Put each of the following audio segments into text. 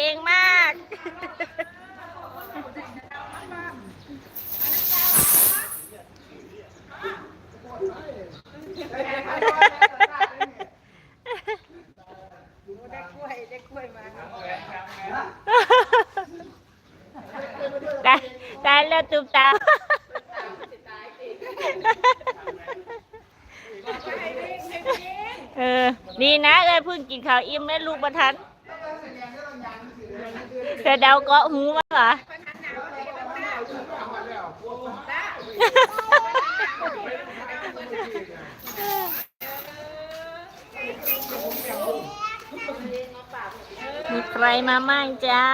ก่งมากได้กล้วยได้กล้วยมาได้ได้แล้วตุบตาเออ ดีนะเอ้ยเพิ่งกินข้าวอิ่มแล้วลูกประทัน แต่เดาเกาะหูมาเหรอมีใครมามั่งจ้า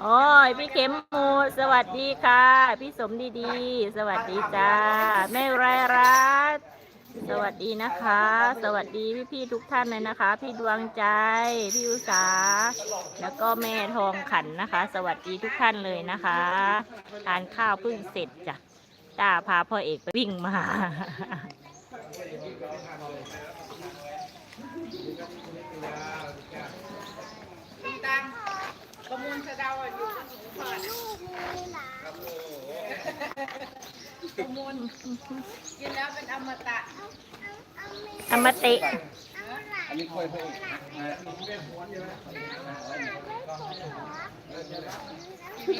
โอ้ย พี่เข็มมูสวัสดีค่ะ พี่สมดีดีๆสวัสดีจ้า แม่ไรรัตน์ สวัสดีนะคะ สวัสดีพี่พี่ทุกท่านเลยนะคะ พี่ดวงใจ พี่อุษาแล้วก็แม่ทองขันนะคะ สวัสดีทุกท่านเลยนะคะทานข้าวเพิ่งเสร็จจ้ะตาพาพ่อเอกไปวิ่งมา ตังประมูลสะเดาอะอยู่ที่สุพรรณ ประมูลกินแล้วเป็นอมตะอมติ อันนี้ค่อยเพิ่ม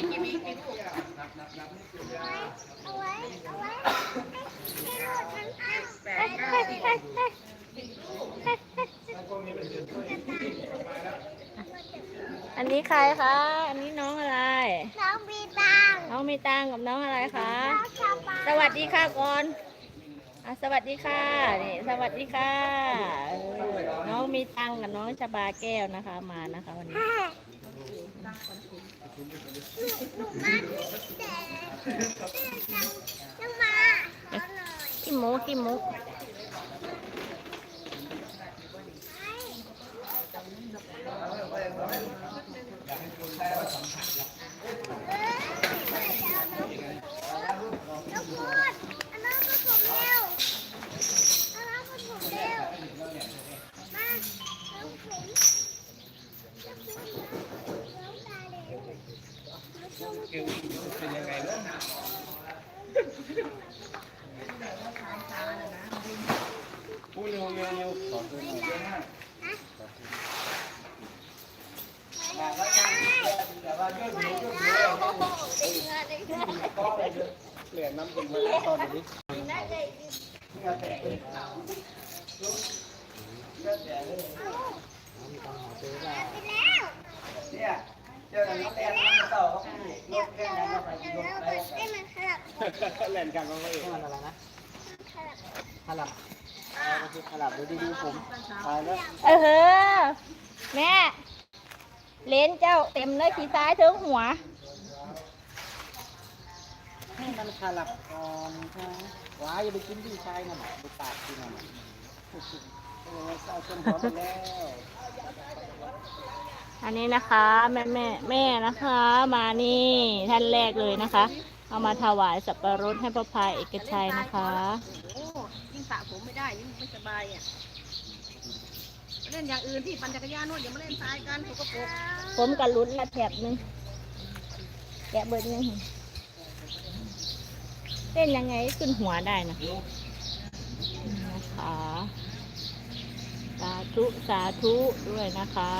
กินมีกินถูกแปดเก้าสิบอันนี้ใครคะ อันนี้น้องอะไร น้องบีตังน้อง มีตังกับน้องอะไรคะน้องชาวบ้านสวัสดีค่ะก่อนอะสวัสดีค่ะนี่สวัสดีค่ะเออน้องมีตังกับน้องชบาแก้วนะคะ มานะคะวันนี้หนูมาแต่น้องมาเอาหน่อยขี้หมูขี้หมูน้องพูดเอาน้องผสมเร็วเอาน้องผสมเร็วมาน้องผสมน้องผสมน้องตาเร็ว น้องชมเป็นยังไงเนาะพูดเร็วเร็วเร็วขอตัวหน่อยเหลือน้ำกินไว้ตอนนี้ไปแล้ว เนี่ยเจอน้องแอนน้องเต่าเขาพูด เดี๋ยวเดี๋ยวเดี๋ยวเราไปให้มัน ขลับแล่นกันมาเองมันอะไรนะขลับขลับก็คือขลับดูดีๆผมตายแล้วเออเฮ้อแม่ เลนเจ้าเต็มเลยขี้ซ้ายถึงหัว ให้มันขลับก่อนค่ะว้ายอย่าไปกินพี่ชายนั่นน่ะไปปาดกินนั่นน่ะโอ้ยเอาจนหัวหมดแล้ว อันนี้นะคะ แม่แม่แม่นะคะ มานี่ท่านแรกเลยนะคะ เอามาถวายสับปะรดให้พระพายเอกชัยนะคะ โอ้ยิ่งสระผมไม่ได้ยิ่งไม่สบายอะเล่นอย่างอื่นที่ปั่นจักรยานโน่นอย่ามาเล่นทรายกันสกปรกผมกับลุ้นละแถบหนึงแกะเบิดยังเต้นยังไงขึ้นหัวได้นะนะคะ สาธุ สาธุด้วยนะคะ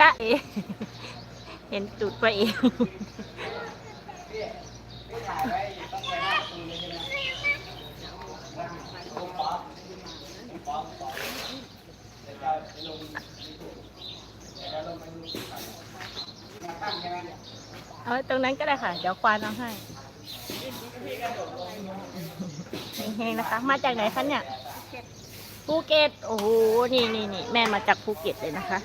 ตาเอเห็นจุดไปเองเอาตรงนั้นก็ได้ค่ะ เดี๋ยวควานเอาให้เฮงๆนะคะ มาจากไหนคะเนี่ย ภูเก็ต โอ้โห นี่นี่นี่แม่มาจากภูเก็ตเลยนะคะ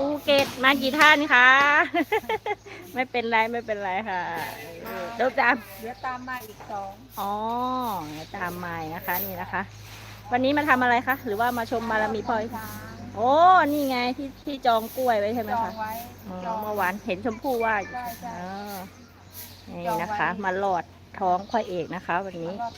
ภูเก็ตมากี่ท่านคะ ไม่เป็นไรไม่เป็นไรค่ะเดี๋ยวตามเดี๋ยวตามมาอีกสองอ๋อเดี๋ยวตามมานะคะนี่นะคะ วันนี้มาทำอะไรคะหรือว่ามาชมบารมีพลอยโอ้นี่ไงที่ที่จองกล้วยไว้ใช่ไหมจองคะไว้อ๋อจองเมื่อวานเห็นชมพู่ว่าอยู่ใช่ใช่อ๋อนี่จองไว้นะคะ มาหลอดท้องพ่อเอกนะคะ วันนี้แล้วก็